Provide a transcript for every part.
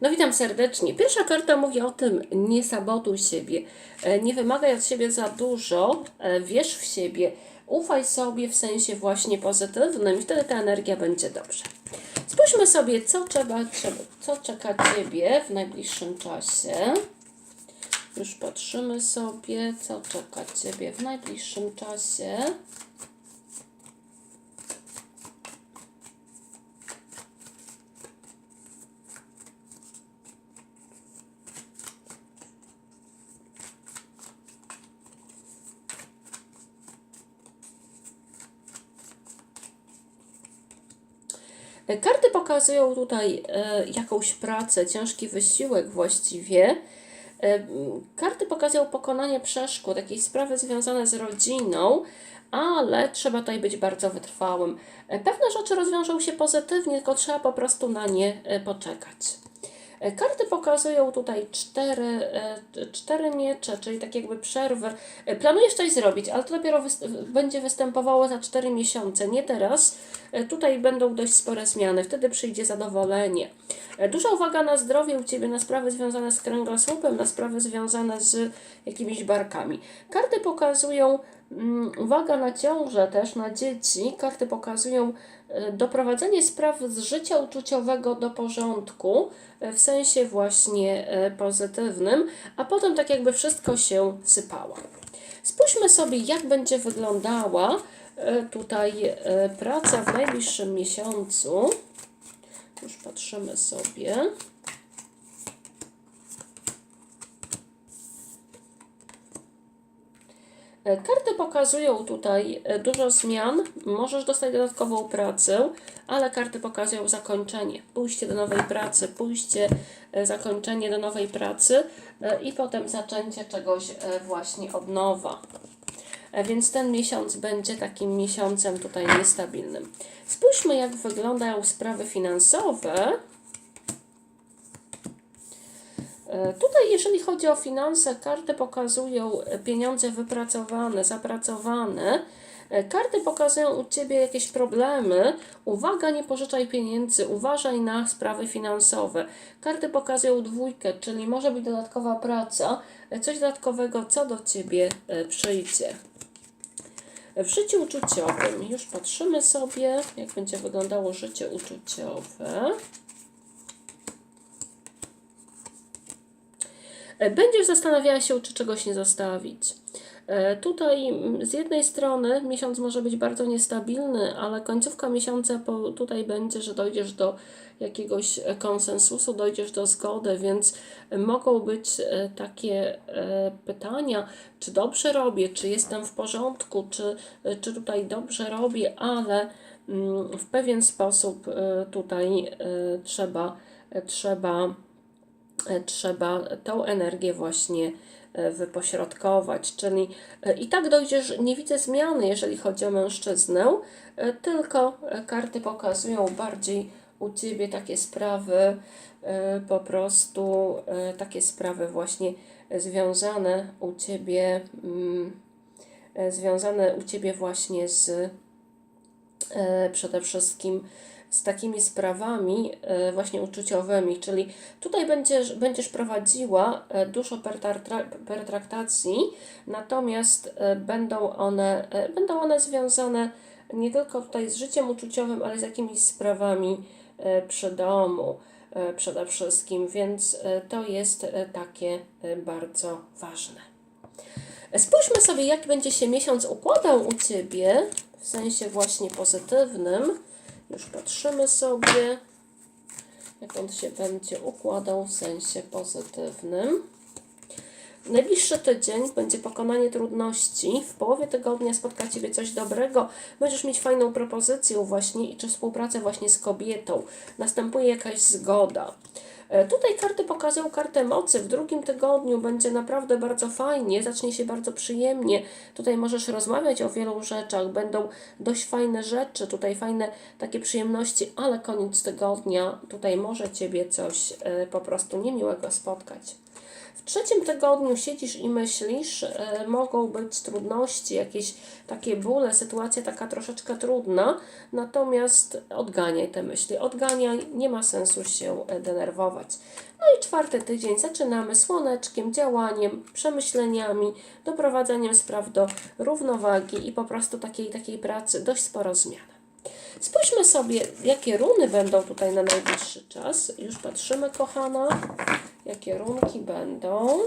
No witam serdecznie. Pierwsza karta mówi o tym, nie sabotuj siebie, e, nie wymagaj od siebie za dużo, e, wierz w siebie, ufaj sobie w sensie właśnie pozytywnym i wtedy ta energia będzie dobrze. Spójrzmy sobie, co, trzeba, co czeka Ciebie w najbliższym czasie. Już patrzymy sobie, co czeka Ciebie w najbliższym czasie. Karty pokazują tutaj e, jakąś pracę, ciężki wysiłek właściwie. E, Karty pokazują pokonanie przeszkód, jakieś sprawy związane z rodziną, ale trzeba tutaj być bardzo wytrwałym. E, Pewne rzeczy rozwiążą się pozytywnie, tylko trzeba po prostu na nie e, poczekać. E, Karty pokazują tutaj cztery, e, cztery miecze, czyli tak jakby przerwę. E, Planujesz coś zrobić, ale to dopiero wyst- będzie występowało za cztery miesiące, nie teraz. Tutaj będą dość spore zmiany, wtedy przyjdzie zadowolenie. Duża uwaga na zdrowie u Ciebie, na sprawy związane z kręgosłupem, na sprawy związane z jakimiś barkami. Karty pokazują mm, uwaga na ciążę też, na dzieci. Karty pokazują doprowadzenie spraw z życia uczuciowego do porządku, e, w sensie właśnie e, pozytywnym, a potem tak jakby wszystko się sypało. Spójrzmy sobie, jak będzie wyglądała e, tutaj e, praca w najbliższym miesiącu. Już patrzymy sobie. Karty pokazują tutaj e, dużo zmian. Możesz dostać dodatkową pracę, ale karty pokazują zakończenie, pójście do nowej pracy, pójście, e, zakończenie do nowej pracy e, i potem zaczęcie czegoś e, właśnie od nowa. E, Więc ten miesiąc będzie takim miesiącem tutaj niestabilnym. Spójrzmy, jak wyglądają sprawy finansowe. Tutaj, jeżeli chodzi o finanse, karty pokazują e, pieniądze wypracowane, zapracowane. E, Karty pokazują u Ciebie jakieś problemy. Uwaga, nie pożyczaj pieniędzy, uważaj na sprawy finansowe. Karty pokazują dwójkę, czyli może być dodatkowa praca, e, coś dodatkowego, co do Ciebie e, przyjdzie. W życiu uczuciowym już patrzymy sobie, jak będzie wyglądało życie uczuciowe. Będziesz zastanawiała się, czy czegoś nie zostawić. E, Tutaj z jednej strony miesiąc może być bardzo niestabilny, ale końcówka miesiąca po, tutaj będzie, że dojdziesz do jakiegoś e, konsensusu, dojdziesz do zgody, więc e, mogą być e, takie e, pytania, czy dobrze robię, czy jestem w porządku, czy, e, czy tutaj dobrze robię, ale mm, w pewien sposób e, tutaj e, trzeba, e, trzeba e, trzeba tą energię właśnie e, wypośrodkować. Czyli e, i tak dojdziesz, nie widzę zmiany, jeżeli chodzi o mężczyznę, e, tylko e, karty pokazują bardziej u Ciebie takie sprawy, e, po prostu e, takie sprawy właśnie związane u Ciebie, mm, e, związane u Ciebie właśnie z e, przede wszystkim z takimi sprawami e, właśnie uczuciowymi, czyli tutaj będziesz, będziesz prowadziła e, dużo pertraktacji, natomiast e, będą one, e, będą one związane nie tylko tutaj z życiem uczuciowym, ale z jakimiś sprawami e, przy domu e, przede wszystkim, więc e, to jest e, takie e, bardzo ważne. Spójrzmy sobie, jak będzie się miesiąc układał u Ciebie, w sensie właśnie pozytywnym. Już patrzymy sobie, jak on się będzie układał w sensie pozytywnym. Najbliższy tydzień będzie pokonanie trudności. W połowie tygodnia spotka Ciebie coś dobrego. Będziesz mieć fajną propozycję właśnie i czy współpracę właśnie z kobietą. Następuje jakaś zgoda. E, Tutaj karty pokazują kartę mocy. W drugim tygodniu będzie naprawdę bardzo fajnie, zacznie się bardzo przyjemnie. Tutaj możesz rozmawiać o wielu rzeczach, będą dość fajne rzeczy, tutaj fajne takie przyjemności, ale koniec tygodnia tutaj może Ciebie coś e, po prostu niemiłego spotkać. W trzecim tygodniu siedzisz i myślisz, e, mogą być trudności, jakieś takie bóle, sytuacja taka troszeczkę trudna, natomiast odganiaj te myśli, odganiaj, nie ma sensu się denerwować. No i czwarty tydzień zaczynamy słoneczkiem, działaniem, przemyśleniami, doprowadzaniem spraw do równowagi i po prostu takiej, takiej pracy dość sporo zmian. Spójrzmy sobie, jakie runy będą tutaj na najbliższy czas. Już patrzymy, kochana, jakie runki będą.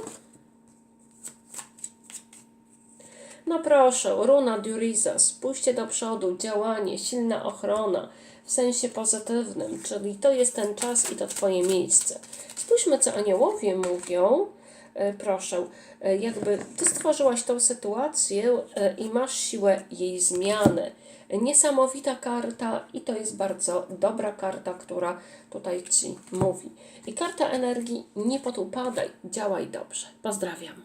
No proszę, runa Duriza, spójrzcie do przodu, działanie, silna ochrona w sensie pozytywnym, czyli to jest ten czas i to Twoje miejsce. Spójrzmy, co aniołowie mówią. E, Proszę, e, jakby Ty stworzyłaś tą sytuację e, i masz siłę jej zmiany. Niesamowita karta i to jest bardzo dobra karta, która tutaj Ci mówi. I karta energii, nie potupadaj, działaj dobrze. Pozdrawiam.